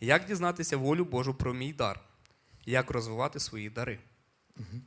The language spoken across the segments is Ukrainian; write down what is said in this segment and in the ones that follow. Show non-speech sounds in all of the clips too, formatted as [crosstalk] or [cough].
Як дізнатися волю Божу про мій дар? Як розвивати свої дари?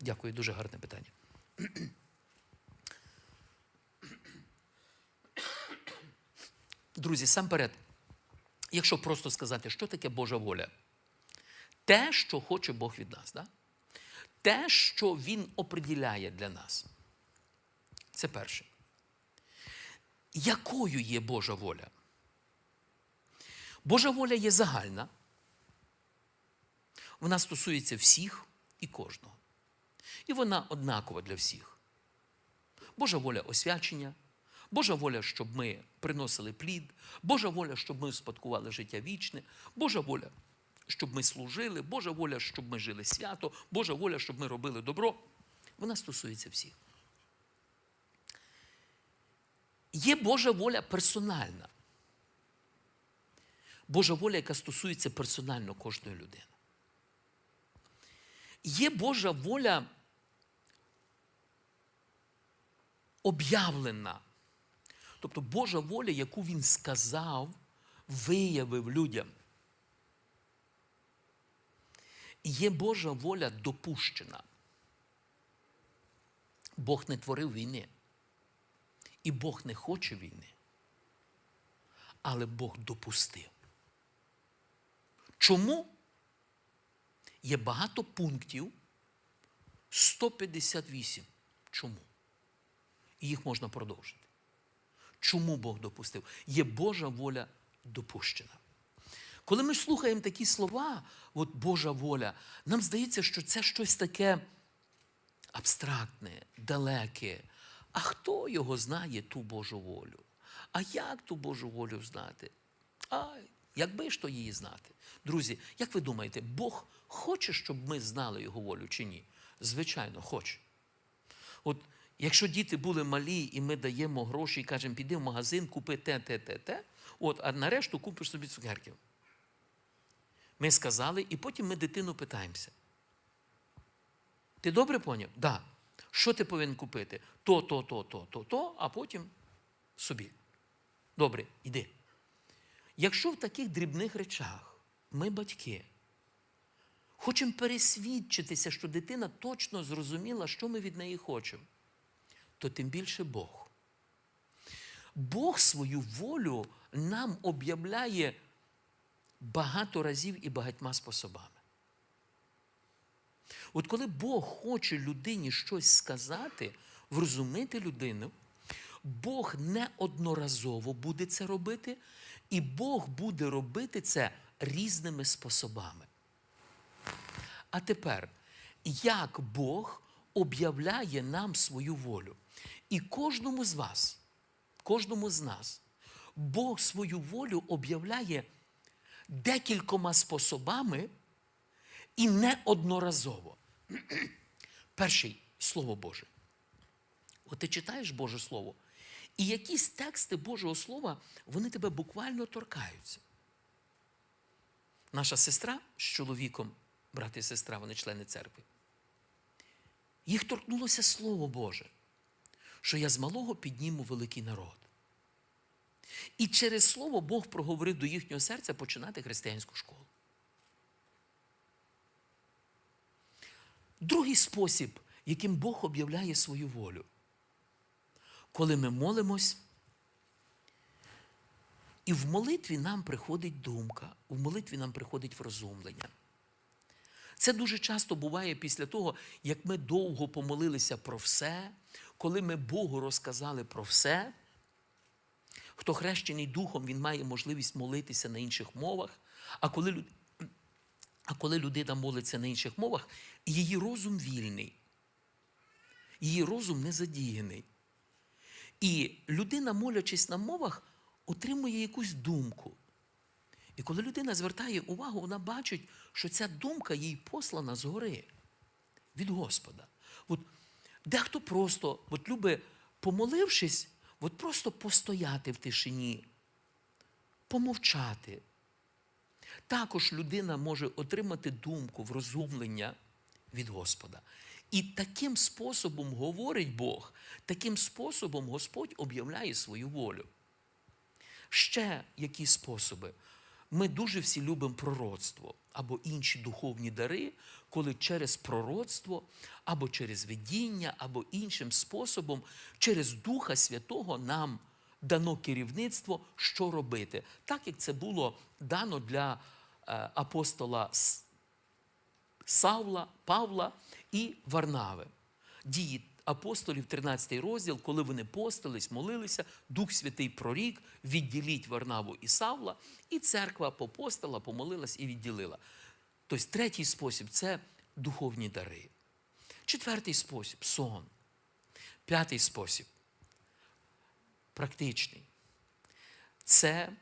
Дякую, дуже гарне питання. Друзі, сам перед, якщо просто сказати, що таке Божа воля? Те, що хоче Бог від нас, да? те, що Він оприділяє для нас. Це перше. Якою є Божа воля? Божа воля є загальна. Вона стосується всіх і кожного. І вона однакова для всіх. Божа воля освячення, Божа воля, щоб ми приносили плід, Божа воля, щоб ми успадкували життя вічне, Божа воля, щоб ми служили, Божа воля, щоб ми жили свято, Божа воля, щоб ми робили добро. Вона стосується всіх. Є Божа воля персональна. Божа воля, яка стосується персонально кожної людини. Є Божа воля об'явлена. Тобто Божа воля, яку він сказав, виявив людям. Є Божа воля допущена. Бог не творив війни. І Бог не хоче війни. Але Бог допустив. Чому? Є багато пунктів 158. Чому? І їх можна продовжити. Чому Бог допустив? Є Божа воля допущена. Коли ми слухаємо такі слова, от Божа воля, нам здається, що це щось таке абстрактне, далеке. А хто його знає, ту Божу волю? А як ту Божу волю знати? Ай, якби ж то її знати. Друзі, як ви думаєте, Бог хоче, щоб ми знали його волю чи ні? Звичайно, хоче. От якщо діти були малі, і ми даємо гроші і кажемо, піди в магазин, купи те, те, те, те, от, а нарешту купиш собі цукерків. Ми сказали, і потім ми дитину питаємося. Ти добре поняв? Так. Да. Що ти повинен купити? То, то, то, то, то, то, а потім собі. Добре, іди. Якщо в таких дрібних речах ми, батьки, хочемо пересвідчитися, що дитина точно зрозуміла, що ми від неї хочемо, то тим більше Бог. Бог свою волю нам об'являє багато разів і багатьма способами. От коли Бог хоче людині щось сказати, врозумити людину, Бог неодноразово буде це робити, і Бог буде робити це різними способами. А тепер, як Бог об'являє нам свою волю? І кожному з вас, кожному з нас, Бог свою волю об'являє декількома способами і неодноразово. [clears throat] Перший Слово Боже. От ти читаєш Боже Слово, і якісь тексти Божого Слова, вони тебе буквально торкаються. Наша сестра з чоловіком, брат і сестра, вони члени церкви. Їх торкнулося Слово Боже, що я з малого підніму великий народ. І через Слово Бог проговорив до їхнього серця починати християнську школу. Другий спосіб, яким Бог об'являє свою волю. Коли ми молимось, і в молитві нам приходить думка, в молитві нам приходить врозумлення. Це дуже часто буває після того, як ми довго помолилися про все, коли ми Богу розказали про все. Хто хрещений духом, він має можливість молитися на інших мовах. А коли, а коли людина молиться на інших мовах, її розум вільний, її розум не задіяний. І людина, молячись на мовах, отримує якусь думку. І коли людина звертає увагу, вона бачить, що ця думка їй послана згори від Господа. От дехто просто от любить, помолившись, от просто постояти в тишині, помовчати. Також людина може отримати думку, врозумлення від Господа. І таким способом говорить Бог, таким способом Господь об'являє свою волю. Ще які способи? Ми дуже всі любимо пророцтво або інші духовні дари, коли через пророцтво, або через видіння, або іншим способом, через Духа Святого нам дано керівництво, що робити. Так як це було дано для е, апостола Савла, Павла і Варнави. Дії апостолів, 13 розділ, коли вони постились, молилися, Дух Святий прорік, відділіть Варнаву і Савла, і церква попостила, помолилась і відділила. Тобто третій спосіб це духовні дари. Четвертий спосіб сон. П'ятий спосіб практичний. Це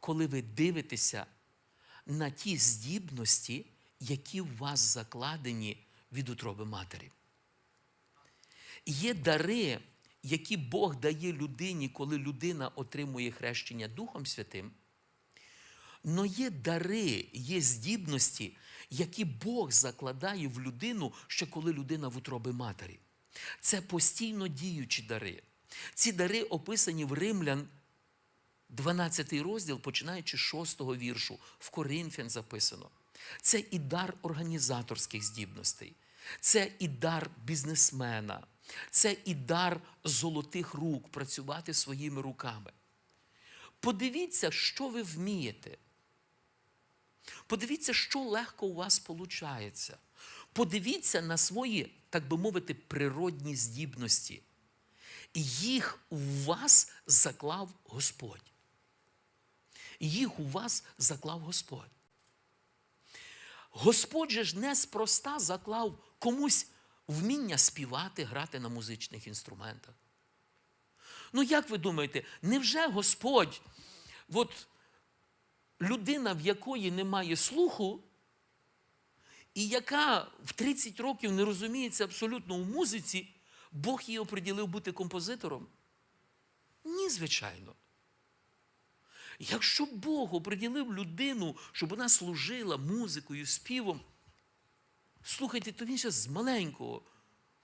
коли ви дивитеся на ті здібності, які в вас закладені від утроби матері. Є дари, які Бог дає людині, коли людина отримує хрещення Духом Святим. Но є дари, є здібності, які Бог закладає в людину, ще коли людина в утробі матері. Це постійно діючі дари. Ці дари описані в Римлян 12 розділ, починаючи з 6 віршу, в Коринфян записано. Це і дар організаторських здібностей, це і дар бізнесмена, це і дар золотих рук, працювати своїми руками. Подивіться, що ви вмієте. Подивіться, що легко у вас виходить. Подивіться на свої, так би мовити, природні здібності. Їх у вас заклав Господь. Їх у вас заклав Господь. Господь же ж неспроста заклав комусь вміння співати, грати на музичних інструментах. Ну, як ви думаєте, невже Господь, от людина, в якої немає слуху, і яка в 30 років не розуміється абсолютно у музиці, Бог її оприділив бути композитором? Ні, звичайно. Якщо Бог оприділив людину, щоб вона служила музикою, співом, слухайте, то він ще з маленького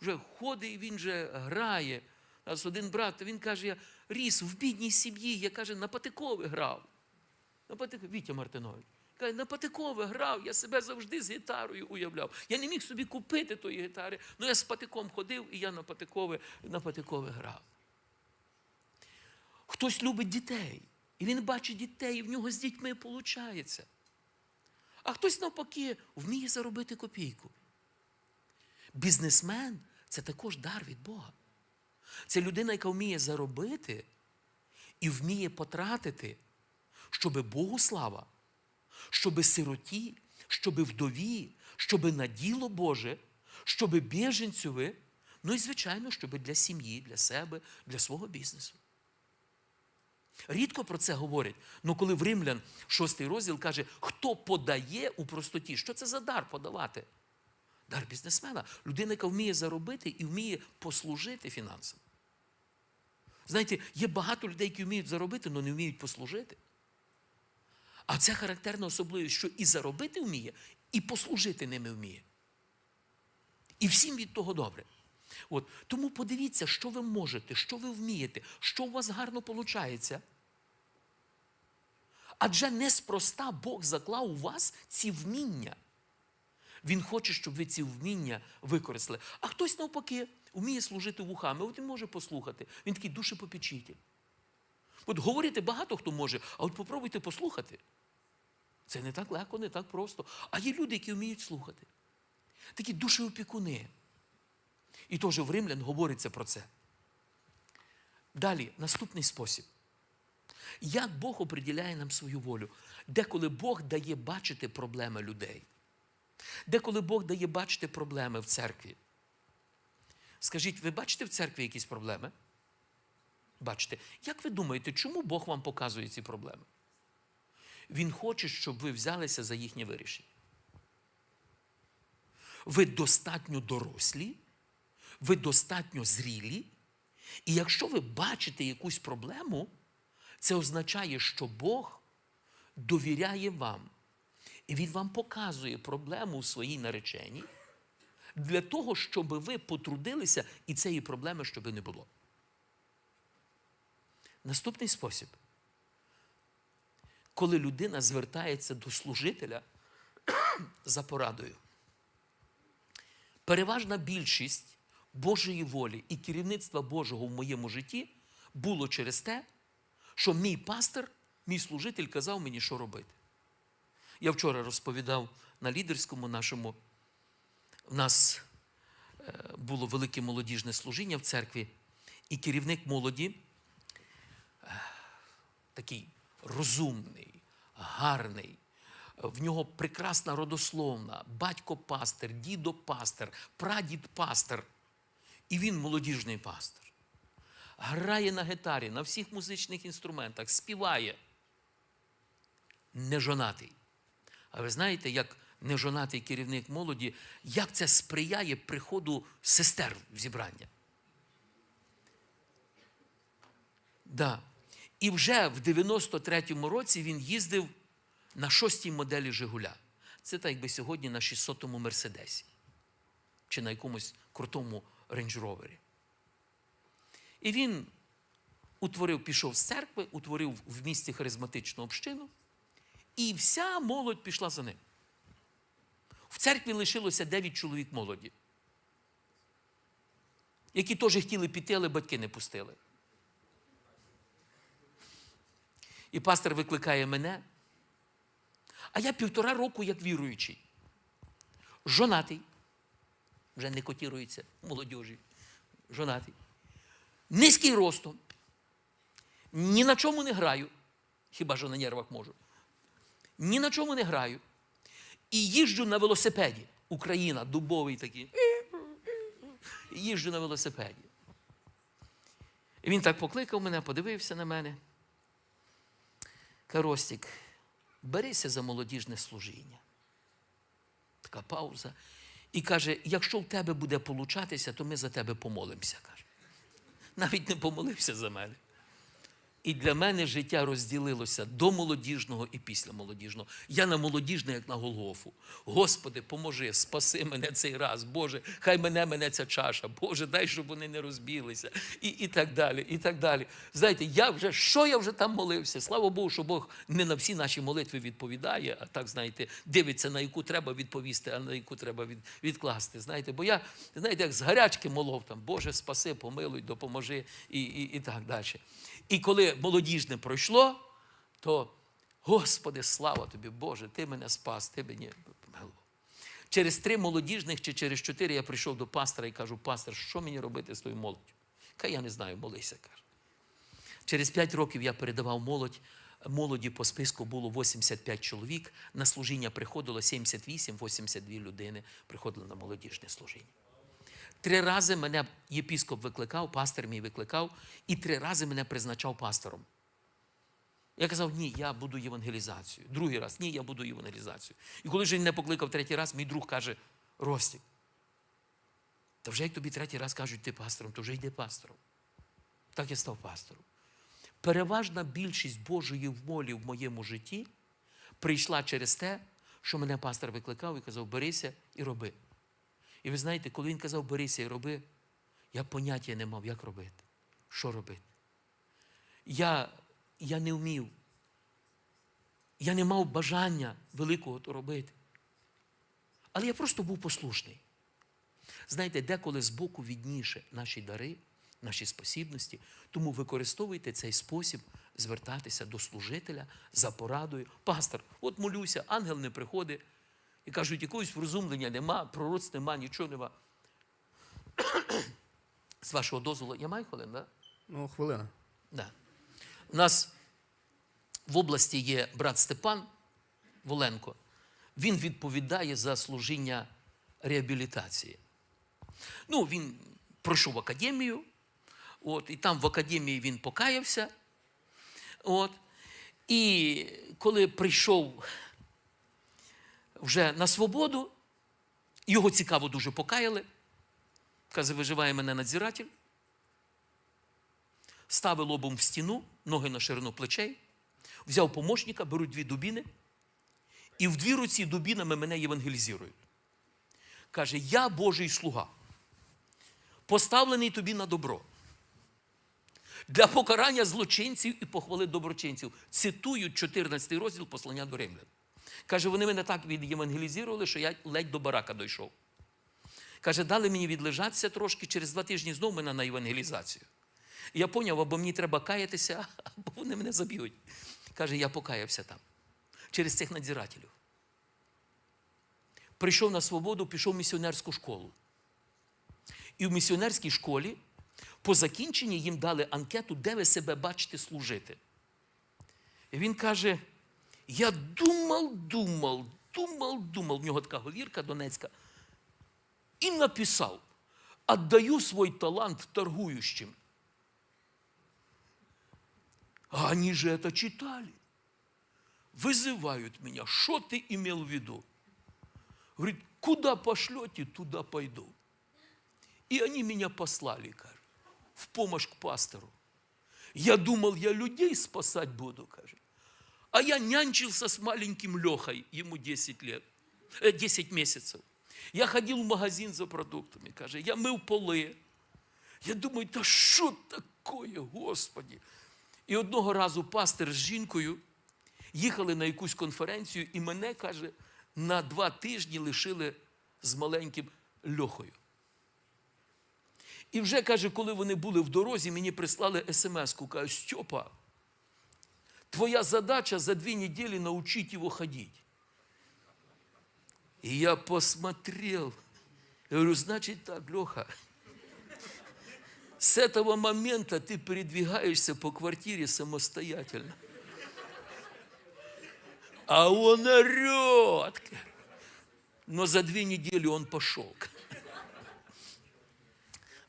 вже ходить, він же грає. Нас один брат, то він каже, я ріс в бідній сім'ї, я каже, на Патикове грав. На Патикове, Вітя Мартинович. Каже, на Патикове грав, я себе завжди з гітарою уявляв. Я не міг собі купити тої гітари, але я з патиком ходив і я на Патикове, на Патикове грав. Хтось любить дітей, і він бачить дітей, і в нього з дітьми виходить. А хтось навпаки вміє заробити копійку. Бізнесмен це також дар від Бога. Це людина, яка вміє заробити і вміє потратити, щоби Богу слава, щоби сироті, щоби вдові, щоби на діло Боже, щоби біженцеві, ну і, звичайно, щоби для сім'ї, для себе, для свого бізнесу. Рідко про це говорять. Ну коли в Римлян шостий розділ каже, хто подає у простоті, що це за дар подавати? Дар бізнесмена. Людина, яка вміє заробити і вміє послужити фінансам. Знаєте, є багато людей, які вміють заробити, але не вміють послужити. А це характерна особливість, що і заробити вміє, і послужити ними вміє. І всім від того добре. От. Тому подивіться, що ви можете, що ви вмієте, що у вас гарно виходить. Адже неспроста Бог заклав у вас ці вміння. Він хоче, щоб ви ці вміння використали. А хтось навпаки вміє служити вухами, от він може послухати. Він такий душепопічитель. От говорити багато хто може, а от попробуйте послухати. Це не так легко, не так просто. А є люди, які вміють слухати. Такі душеопікуни. І теж в Римлян говориться про це. Далі, наступний спосіб. Як Бог оприділяє нам свою волю? Деколи Бог дає бачити проблеми людей. Деколи Бог дає бачити проблеми в церкві. Скажіть, ви бачите в церкві якісь проблеми? Бачите. Як ви думаєте, чому Бог вам показує ці проблеми? Він хоче, щоб ви взялися за їхнє вирішення. Ви достатньо дорослі, ви достатньо зрілі, і якщо ви бачите якусь проблему, це означає, що Бог довіряє вам. І Він вам показує проблему у своїй нареченні для того, щоб ви потрудилися і цієї проблеми, щоб не було. Наступний спосіб. коли людина звертається до служителя за порадою. Переважна більшість Божої волі і керівництва Божого в моєму житті було через те, що мій пастор, мій служитель казав мені, що робити. Я вчора розповідав на лідерському нашому. У нас е, було велике молодіжне служіння в церкві, і керівник молоді, е, такий розумний, гарний, в нього прекрасна родословна, батько пастир, дідо пастир, прадід пастир. І він молодіжний пастир. Грає на гітарі, на всіх музичних інструментах, співає. Нежонатий. А ви знаєте, як нежонатий керівник молоді, як це сприяє приходу сестер в зібрання? Да. І вже в 93-му році він їздив на шостій моделі Жигуля. Це так якби сьогодні на 600-му Мерседесі чи на якомусь крутому рейндж-ровері. І він утворив, пішов з церкви, утворив в місті харизматичну общину, і вся молодь пішла за ним. В церкві лишилося 9 чоловік молоді, які теж хотіли піти, але батьки не пустили. І пастор викликає мене. А я півтора року як віруючий. Жонатий. Вже не котірується молодіжі. Жонатий. Низький ростом. Ні на чому не граю. Хіба що на нервах можу. Ні на чому не граю. І їжджу на велосипеді. Україна, дубовий такий. Їжджу на велосипеді. І він так покликав мене, подивився на мене. Каростік, берися за молодіжне служіння. Така пауза. І каже: якщо в тебе буде получатися, то ми за тебе помолимося. Навіть не помолився за мене. І для мене життя розділилося до молодіжного і після молодіжного. Я на молодіжне, як на Голгофу. Господи, поможи, спаси мене цей раз. Боже, хай мене мене ця чаша. Боже, дай, щоб вони не розбілися. І, і так далі. І так далі. Знаєте, я вже що я вже там молився? Слава Богу, що Бог не на всі наші молитви відповідає, а так, знаєте, дивиться, на яку треба відповісти, а на яку треба від, відкласти. Знаєте, бо я, знаєте, як з гарячки молов там, Боже, спаси, помилуй, допоможи і, і, і так далі. І коли молодіжне пройшло, то, Господи, слава тобі, Боже, ти мене спас, ти мені. Через три молодіжних чи через чотири я прийшов до пастора і кажу, пастор, що мені робити з тою молоддю? Каже, я не знаю, молися, каже. Через п'ять років я передавав молодь. Молоді по списку було 85 чоловік. На служіння приходило 78-82 людини. Приходили на молодіжне служіння. Три рази мене єпіскоп викликав, пастор мій викликав, і три рази мене призначав пастором. Я казав, ні, я буду євангелізацію. Другий раз, ні, я буду євангелізацію. І коли ж він мене покликав третій раз, мій друг каже: Ростік, та вже як тобі третій раз кажуть, ти пастором, то вже йди пастором. Так я став пастором. Переважна більшість Божої волі в моєму житті прийшла через те, що мене пастор викликав і казав, берися і роби. І ви знаєте, коли він казав, берися і роби, я поняття не мав, як робити, що робити. Я, я не вмів. Я не мав бажання великого то робити. Але я просто був послушний. Знаєте, деколи збоку відніше наші дари, наші спосібності, тому використовуйте цей спосіб звертатися до служителя за порадою. Пастор, от молюся, ангел не приходить. І кажуть, якогось врозумлення нема, пророцтв нема, нічого нема. З вашого дозволу, я маю хвилин, так? Да? Ну, хвилина. Да. У нас в області є брат Степан Воленко. Він відповідає за служіння реабілітації. Ну, він пройшов академію, от, і там в академії він покаявся. От, і коли прийшов вже на свободу, його цікаво дуже покаяли. Каже, виживає мене надзиратель. Ставив лобом в стіну, ноги на ширину плечей, взяв помощника, беруть дві дубіни, і в дві руці дубінами мене євангелізують. Каже, я Божий слуга, поставлений тобі на добро. для покарання злочинців і похвали доброчинців. Цитують 14 розділ послання до римлян. Каже, вони мене так відєвангелізували, що я ледь до барака дійшов. Каже, дали мені відлежатися трошки, через два тижні знову мене на евангелізацію. Я поняв, або мені треба каятися, [laughs] або вони мене заб'ють. Каже, я покаявся там. Через цих надзирателів. Прийшов на свободу, пішов в місіонерську школу. І в місіонерській школі по закінченні їм дали анкету, де ви себе бачите служити. І він каже: я думав, думав, думав, думав. В нього така говірка донецька. І написав: отдаю свой талант торгующим. А они же это читали. Вызывают меня. Что ты имел в виду? Говорит, куда пошлете, туда пойду. И они меня послали, каже, в помощь к пастору. Я думал, я людей спасать буду, каже. А я нянчился с маленьким Лехой, ему 10 лет, э, 10 месяцев. Я ходил в магазин за продуктами, каже, я мив поли. Я думаю, та що таке, Господі? І одного разу пастир з жінкою їхали на якусь конференцію, і мене, каже, на два тижні лишили з маленьким Льохою. І вже, каже, коли вони були в дорозі, мені прислали смс-ку, кажуть, Стьопа, твоя задача за дві недели научить его ходить. И я посмотрел, я говорю, значит так, Леха, с этого момента ты передвигаешься по квартире самостоятельно. А он орет. Но за две недели он пошел.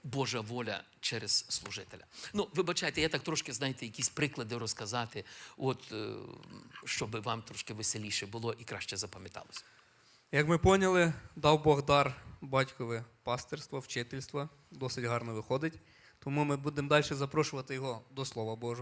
Божа воля через служителя. Ну, вибачайте, я так трошки, знаєте, якісь приклади розказати, от, е, щоб вам трошки веселіше було і краще запам'яталося. Як ми поняли, дав Бог дар батькові пастирство, вчительство. Досить гарно виходить. Тому ми будемо далі запрошувати його до Слова Божого.